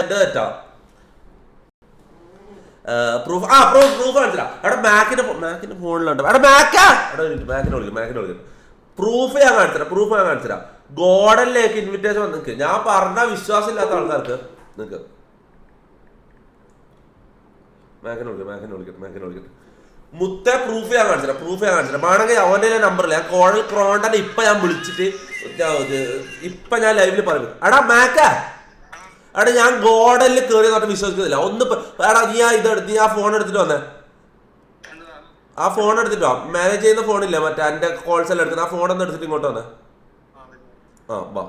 എന്റെ പ്രൂഫ് ആ proof proof കാണിച്ചില്ല. അവിടെ മാക്കിന്റെ മാക്കിന്റെ ഫോണിലുണ്ട് അവിടെ മാക്കാ അവിടെ മാക്കിനെ വിളിക്കും മാക്കിനെ വിളിക്കും പ്രൂഫ് ഞാൻ കാണിച്ചില്ല പ്രൂഫ് ഞാൻ കാണിച്ചില്ല ഗോഡനിലേക്ക് ഇൻവിറ്റേഷൻ വന്ന് നിൽക്കുക ഞാൻ പറഞ്ഞ വിശ്വാസം ഇല്ലാത്ത ആൾക്കാർക്ക് നിൽക്ക് മാക്കിനെ വിളിക്കും മാക്കിനെ വിളിക്കട്ടെ മാക്കിനെ വിളിക്കട്ടെ മുത്ത പ്രൂഫ് ഞാൻ കാണിച്ചില്ല പ്രൂഫ് ഞാൻ കാണിച്ചില്ല വേണമെങ്കിൽ അവന്റെ നമ്പറില്ല ഞാൻ കോഴൽ ക്രോണ്ടനെ ഇപ്പൊ ഞാൻ വിളിച്ചിട്ട് ഇപ്പൊ ഞാൻ ലൈവിൽ പറയും. എടാ മാക്ക എടാ ഞാൻ ഗോഡനിൽ കയറി പറഞ്ഞിട്ട് വിശ്വസിക്കുന്നില്ല. ഒന്ന് എടാ നീ ആ ഇതെടുത്ത് നീ ആ ഫോൺ എടുത്തിട്ട് വന്നേ. ആ ഫോൺ എടുത്തിട്ടോ മാനേജ് ചെയ്യുന്ന ഫോണില്ല മറ്റേ എന്റെ കോൾസ് എല്ലാം എടുക്കുന്ന ആ ഫോൺ ഒന്ന് എടുത്തിട്ട് ഇങ്ങോട്ട് വന്നേ. ആ വാ.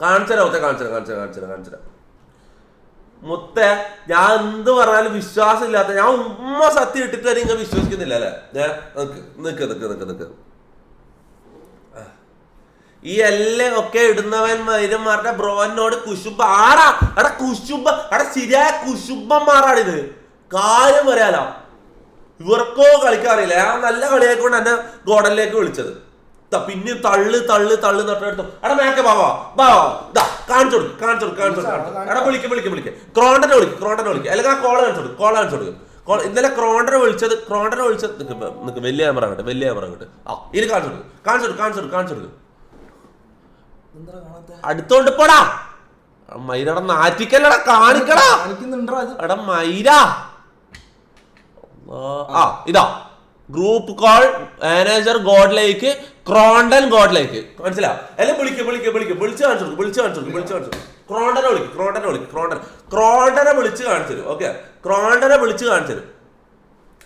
കാണിച്ചരാ മുത്ത കാണിച്ചരാ കാണിച്ചരാ കാണിച്ചരാ കാണിച്ചരാ മുത്ത ഞാൻ എന്ത് പറഞ്ഞാലും വിശ്വാസം ഇല്ലാത്ത ഞാൻ ഉമ്മ സത്യം ഇട്ടിട്ട് ഇങ്ങനെ വിശ്വസിക്കുന്നില്ല അല്ലേ? നിക്ക് നിക്ക് നിക്ക് നിക്ക്. ഈ എല്ലാം ഒക്കെ ഇടുന്നവൻ മരുമാരുടെ ബ്രോനോട് കുശുബ ആടാ എടാ കുശുബ എടാ ശരിയായ കുശുബന്മാരാണിത് കാര്യം പറയാലോ. ഇവർക്കോ കളിക്കാറില്ല ഞാൻ നല്ല കളിയായിക്കൊണ്ട് എന്നെ ഗോഡനിലേക്ക് വിളിച്ചത്. പിന്നെ തള്ള് തള്ള് തള്ള് നട്ടെടുത്തു എടാ മേക്കെ ബാവാ ബാവാ ദാ കാണിച്ചു കൊടുക്കും കാണിച്ചു കൊടുക്കും കാണിച്ചു കൊടുക്കും. എടാ വിളിക്ക് വിളിക്ക് വിളിക്ക്. ക്രോണ്ടനെ വിളിക്കും ക്രോണ്ടനെ വിളിക്കും. അല്ലെങ്കിൽ ആ കോള കാണിച്ചു കൊടുക്കും കോള കാണിച്ചു കൊടുക്കും. ഇന്നലെ ക്രോണ്ടനെ വിളിച്ചത് ക്രോണ്ടനെ വിളിച്ചത് നിക്ക് വലിയ ക്യാമറ അങ്ങോട്ട് വലിയ ക്യാമറ അങ്ങോട്ട്. ആ ഇനി കാണിച്ചു കൊടുക്കും കാണിച്ചു കൊടുക്കും കാണിച്ചു കൊടുക്കും കാണിച്ചു കൊടുക്ക്. അടുത്തോണ്ട് പോടാ. മയിലട നാറ്റിക്കല്ലട കാണിക്കടാ. എടാ മൈര ആ ഇതാ. ഗ്രൂപ്പ് കോൾ മാനേജർ ഗോഡിലേക്ക് ക്രോണ്ടൻ ഗോഡിലേക്ക്. മനസ്സിലാ എല്ലാം വിളിക്ക് വിളിക്ക് വിളിക്ക്. വിളിച്ച് കാണിച്ചു കൊടുക്കും വിളിച്ച് കാണിച്ചു കൊടുക്കും വിളിച്ച് കാണിച്ചു. ക്രോണ്ടനെ വിളിക്ക് ക്രോണ്ടനെ വിളിക്ക് ക്രോണ്ടൻ. ക്രോണ്ടനെ വിളിച്ച് കാണിച്ചു തരും ഓക്കെ? ക്രോണ്ടനെ വിളിച്ച് കാണിച്ചു തരും.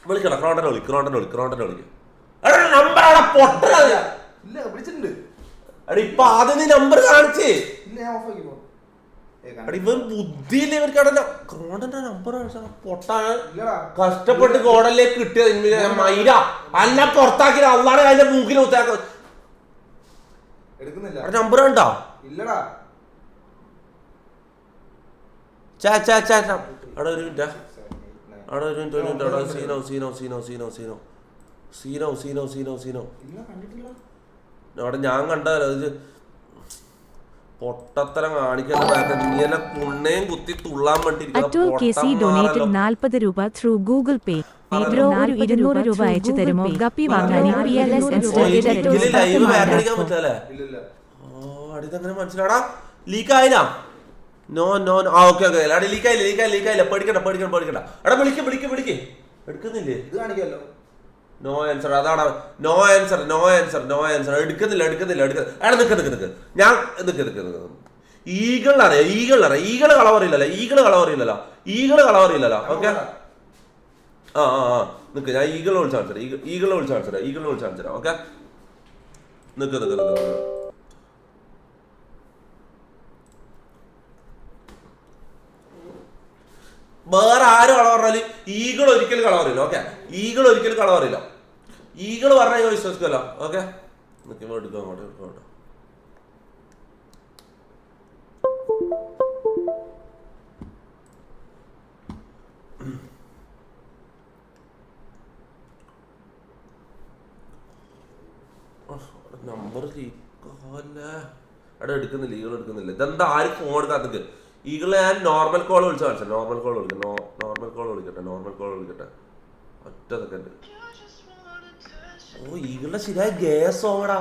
വിളിക്കണം ക്രോണ്ടനെ വിളിക്ക് ക്രോണ്ടനെ വിളിക്ക് ക്രോണ്ടനെ വിളിക്ക്. എടാ നമ്പർ അവിടെ വിളിച്ചിട്ടുണ്ട് എടാ ഇപ്പൊ ആദ്യം നീ നമ്പർ കാണിച്ചേ. ഇവൻ ബുദ്ധിയില്ല ഇവർക്ക് ക്രോണ്ടന്റെ നമ്പർ പൊട്ടാൻ കഷ്ടപ്പെട്ട് ഗോഡനിലേക്ക് കിട്ടിയത്. മൈര. അല്ല പുറത്താക്കി അള്ളാടെ അതിന്റെ മൂക്കിൽ കുത്താക്ക നമ്പർ കണ്ടോ? ഇല്ലടാ. ചാ ചാ ചാ ചാ. അവിടെ ഒരു മിനിറ്റ് അവിടെ ഒരു മിനിറ്റ് ഒരു മിനിറ്റ് അവിടെ സീനോ സീനോ സീനോ സീനോ സീനോ സീനോ സീനോ. സീനോ സീനോ അവിടെ ഞാൻ കണ്ടല്ലോ ഇത് പൊട്ടത്തരം കാണിക്കുന്ന നീല കുണ്ണയും കുത്തി തുള്ളാൻ അറ്റൂർ കെ സി ഡൊനേറ്റഡ് നാൽപ്പത് രൂപ ത്രൂ ഗൂഗിൾ പേ ഇരുന്നൂറ് രൂപ അയച്ചു തരുമോ? ഗപ്പി പി എൽ എസ് അടിതങ്ങനെ മനസ്സിലാടാ ലീക്ക് ആയില്ല നോ നോ ആ ഓക്കെ ഓക്കെ. അടി ലീക്ക് ആയില്ല ലീക്ക് ആയില്ല ലീക്ക് ആയില്ല പേടിക്കണ്ട പേടിക്കണ്ട പേടിക്കണ്ട. എടാ വിളിക്ക് വിളിക്ക് വിളിക്ക്. എടുക്കുന്നില്ലേ? ഇത് കാണിക്കാലോ നോ ആൻസർ അതാണ് no answer no answer no answer എടുക്കുന്നില്ല എടുക്കുന്നില്ല എടുക്കുന്നില്ല. അയാൾ നിൽക്ക് നിൽക്ക് നിൽക്ക് ഞാൻ നിൽക്ക് നിൽക്ക് നിൽക്ക് ഈഗിൾ അറിയാം ഈഗിൾ അറിയാം. ഈഗിൾ കളവറിയില്ലല്ലോ ഈഗിൾ കളവറിയില്ലല്ലോ ഈഗിൾ കളവറിയില്ലല്ലോ ഓക്കെ ആ ആ ആ. നിൽക്ക് ഞാൻ ഈഗിൾ വിളിച്ചാൽ ആൻസർ ഈഗിൾ വിളിച്ചാൽ ആൻസർ ഈഗിൾ വിളിച്ചാൽ ആൻസർ ഓക്കെ നിൽക്ക് നിൽക്ക് നിൽക്ക് വേറെ ആരും കളവറില്ല ഈഗിൾ ഒരിക്കലും കളവറില്ല ഓക്കെ ഈഗിൾ ഒരിക്കലും കളവറില്ല പറയില്ല പറഞ്ഞ ഞാൻ വിശ്വസിക്കുമല്ലോ ഓക്കെ? നിൽക്കുമ്പോൾ എടുക്കും അങ്ങോട്ട് എടുക്കാം നമ്പർ അവിടെ എടുക്കുന്നില്ല ഈകൾ എടുക്കുന്നില്ല. ഇതെന്താ? ആരും ഫോൺ എടുക്കാത്തത് ഈഗൾ ഞാൻ നോർമൽ കോൾ വിളിച്ചു കാണിച്ചു നോർമൽ കോൾ വിളിക്കാം. നോർമൽ കോൾ വിളിക്കട്ടെ നോർമൽ കോൾ വിളിക്കട്ടെ. ഒറ്റ സെക്കൻഡ് ഓ ഈഗിളുടെ ശരിയായ ഗ്യാസോ എടാ.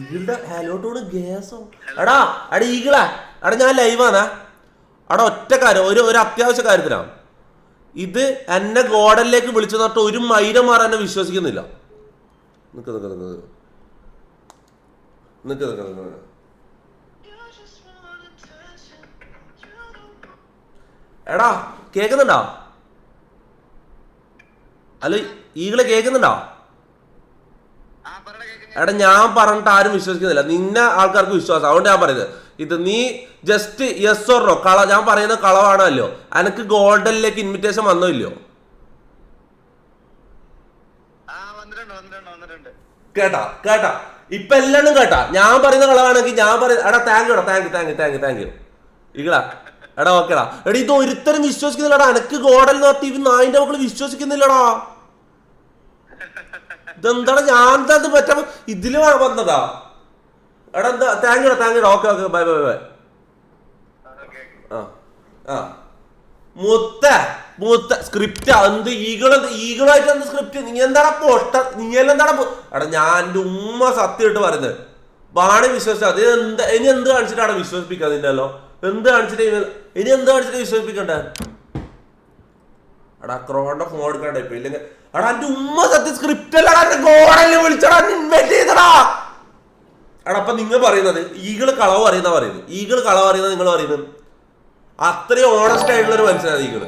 ഈഗിളുടെ ഹലോട്ടോട് ഗ്യാസോ എടാ എടാ ഈഗിളാ എടാ ഞാൻ ലൈവാണാ എടാ ഒറ്റ കാര്യം ഒരു ഒരു അത്യാവശ്യ കാര്യത്തിലാണ് ഇത് എന്നെ ഗോഡനിലേക്ക് വിളിച്ചു നട്ട് ഒരു മൈരമാർ എന്നെ വിശ്വസിക്കുന്നില്ല. നിക്ക് നിക്ക്. നിക്ക് നിക്ക്. നിക്ക് നിക്ക്. എടാ കേക്കുന്നുണ്ടോ? അല്ല ഈകളെ കേക്കുന്നുണ്ടോ? എടാ ഞാൻ പറഞ്ഞിട്ട് ആരും വിശ്വസിക്കുന്നില്ല. നിന്നെ ആൾക്കാർക്ക് വിശ്വാസം. അതുകൊണ്ട് ഞാൻ പറയുന്നത് ഇത് നീ ജസ്റ്റ് യെസ് ഓർണോ കള ഞാൻ പറയുന്ന കളവാണല്ലോ. എനിക്ക് ഗോൾഡനിലേക്ക് ഇൻവിറ്റേഷൻ വന്നോ ഇല്ലയോ? കേട്ടാ കേട്ടാ. ഇപ്പൊ എല്ലാണ്ടും കേട്ടാ. ഞാൻ പറയുന്ന കളവാണെങ്കിൽ ഞാൻ പറയുന്ന എടാ thank യുടാ thank you thank you thank you thank you ഇകളാ എടാ ഓക്കെടാ എടാ. ഇത് ഒരുത്തരും വിശ്വസിക്കുന്നില്ലടാ. എനിക്ക് ഗോഡൽ നോട്ടി നായിന്റെ മക്കൾ വിശ്വസിക്കുന്നില്ലടാ. ഇതെന്താടാ ഞാൻ ഇത് പറ്റാ? ഇതിൽ വന്നതാ. എടാ എന്താ? Thank you thank you okay okay bye bye bye ആ ആ. മുത്ത മുത്ത സ്ക്രിപ്റ്റ് എന്ത് ഈഗിൾ ഈഗിളായിട്ട് എന്ത് സ്ക്രിപ്റ്റ് നീ എന്താണ് പൊട്ട നീ എന്താണ് എടാ ഞാൻ എന്റെ ഉമ്മ സത്യമായിട്ട് പറയുന്നത്. വാണി വിശ്വസിച്ച അത് എന്താ ഇനി എന്ത് കാണിച്ചിട്ടാണ് വിശ്വസിപ്പിക്കാതില്ലല്ലോ എന്ത് കാണിച്ചിട്ട് ഇനി എന്ത് കാണിച്ചിട്ട് വിശ്വസിപ്പിക്കണ്ടേ? എടാ ക്രോണ്ട ഫോൺ എടുക്കണ്ട ഇപ്പൊ ഇല്ലെങ്കിൽ എടാ എന്റെ ഉമ്മ സത്യം സ്ക്രിപ്റ്റ് അല്ലടാ എന്റെ ഗോഡല്ലേ വിളിച്ചടാ ഇൻവൈറ്റ് ചെയ്തടാ. എടാ അപ്പൊ നിങ്ങൾ പറയുന്നത് ഈകൾ കളവ് പറയുന്ന പറയുന്നത്. ഈകൾ കളവ് പറയുന്നത് നിങ്ങൾ പറയുന്നത്? അത്രയും ഓണസ്റ്റ് ആയിട്ടുള്ള ഒരു മനുഷ്യനാണ് ഈകൾ.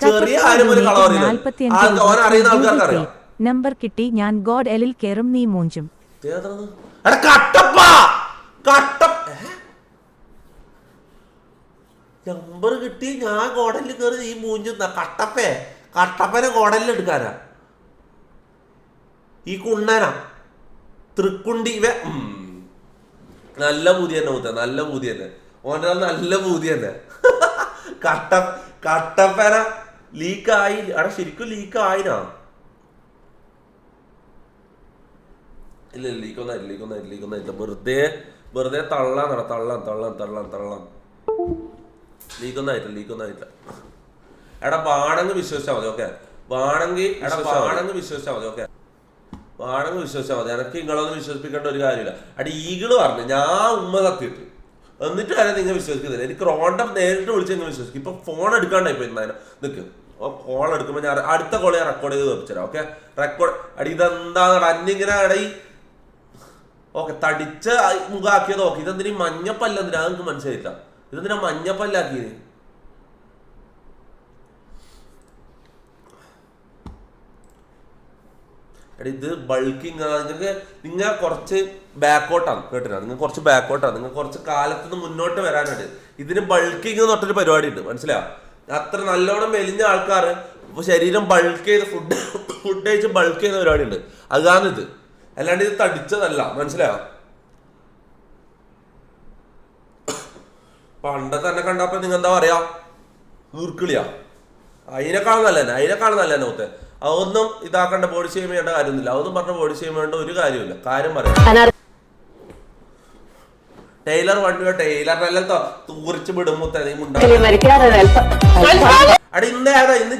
ചെറിയ ആരും ഒരു കളവ് പറയുന്നത്. ഓൻ അറിയുന്ന ആൾക്കാർക്ക് അറിയാം. നമ്പർ കിട്ടി ഞാൻ ഗോഡ് എലിൽ കേറും നീ മൂഞ്ചും. കട്ടപ്പ! കട്ടപ്പ കട്ട നമ്പർ കിട്ടി ഞാൻ കോടലിൽ കയറി ഈ മൂഞ്ചുന്ന കട്ടപ്പേ കട്ടപ്പനെ കോടലിൽ എടുക്കാനാ. ഈ കുണ്ണനാ തൃക്കുണ്ടി ഇവ നല്ല പൂതി തന്നെ മൂത്ത നല്ല പൂതി തന്നെ ഓന്റെ നല്ല പൂതി തന്നെ കട്ട കട്ടപ്പന ലീക്കായി അവിടെ ശരിക്കും ലീക്കായിനാ. ഇല്ല ലീക്കൊന്നായില്ല ലീക്കൊന്നായില്ല ലീക്കൊന്നായില്ല വെറുതെ വെറുതെ തള്ളാൻ തള്ളാൻ തള്ളാൻ തള്ളാൻ തള്ളാൻ. ലീക്കൊന്നും ആയിട്ടില്ല ലീക്കൊന്നും ആയിട്ടില്ല എടാ വാണെങ്കിൽ വിശ്വസിച്ചാൽ മതി ഓക്കെ വാണെങ്കിൽ എടാ വാണെങ്കിൽ വിശ്വസിച്ചാൽ മതി ഓക്കെ വാണെങ്കിൽ വിശ്വസിച്ചാൽ മതി. എനിക്ക് നിങ്ങളൊന്നും വിശ്വസിപ്പിക്കേണ്ട ഒരു കാര്യമില്ല. അടി ഈഗിൾ പറഞ്ഞു ഞാൻ ഉമ്മ തത്തിയിട്ട് എന്നിട്ട് വരെ നിങ്ങൾ വിശ്വസിക്കുന്നില്ല? എനിക്ക് റോണ്ടം നേരിട്ട് വിളിച്ച് നിങ്ങൾ വിശ്വസിക്കും. ഇപ്പൊ ഫോൺ എടുക്കാണ്ടായി പോയി നിൽക്ക് ഓ കോൾ എടുക്കുമ്പോൾ ഞാൻ അടുത്ത കോൾ ഞാൻ റെക്കോർഡ് ചെയ്ത് വെപ്പിച്ചരാം ഓക്കെ റെക്കോർഡ് അടി ഇതെന്താണ് അന്നിങ്ങനെ അടയി ഓക്കെ തടിച്ച് മുഖാക്കിയത് ഓക്കെ ഇതെന്തിനീ മഞ്ഞപ്പല്ല എന്തിനാ നിങ്ങൾക്ക് എനിക്ക് മനസ്സിലായില്ല. ഇതെന്തിനാ മഞ്ഞപ്പല്ലാക്കിയത്? എടാ ഇത് ബൾക്കിങ് നിങ്ങൾക്ക് നിങ്ങൾ കുറച്ച് ബാക്കോട്ടാണ് കേട്ടില്ല നിങ്ങൾ കുറച്ച് ബാക്കോട്ടാണ് നിങ്ങൾ കുറച്ച് കാലത്ത് നിന്ന് മുന്നോട്ട് വരാനുണ്ട് ഇതിന് ബൾക്കിങ് എന്ന് പറഞ്ഞൊരു പരിപാടി ഉണ്ട് മനസ്സിലാവും അത്ര നല്ലോണം മെലിഞ്ഞ ആൾക്കാർ ഇപ്പൊ ശരീരം ബൾക്ക് ചെയ്ത് ഫുഡ് ഫുഡ് കഴിച്ച് ബൾക്ക് ചെയ്യുന്ന പരിപാടി ഉണ്ട് അതാണ് ഇത്. അല്ലാണ്ട് ഇത് തടിച്ചതല്ല മനസ്സിലായോ? പണ്ടത്തെ തന്നെ കണ്ടപ്പോ നിങ്ങൾ എന്താ പറയാ? ഈർക്കിളിയാ. അതിനേക്കാൾ നല്ല തന്നെ അതിനേക്കാളും നല്ല തന്നെ മുത്തേ. അതൊന്നും ഇതാക്കേണ്ട ബോഡി ഷെയിം ചെയ്യേണ്ട കാര്യമൊന്നുമില്ല. അതൊന്നും പറഞ്ഞ ബോഡി ഷെയിം ചെയ്യേണ്ട ഒരു കാര്യമില്ല. കാര്യം പറയാം. ടൈലർ വണ്ടിയോ ടൈലറിനെല്ലാം തൂറിച്ച് വിടുമ്പോ മുത്തേ നീ മുണ്ടാ. മരിക്കാതെ അടി ഇന്ന് ഏതാ ഇന്ന്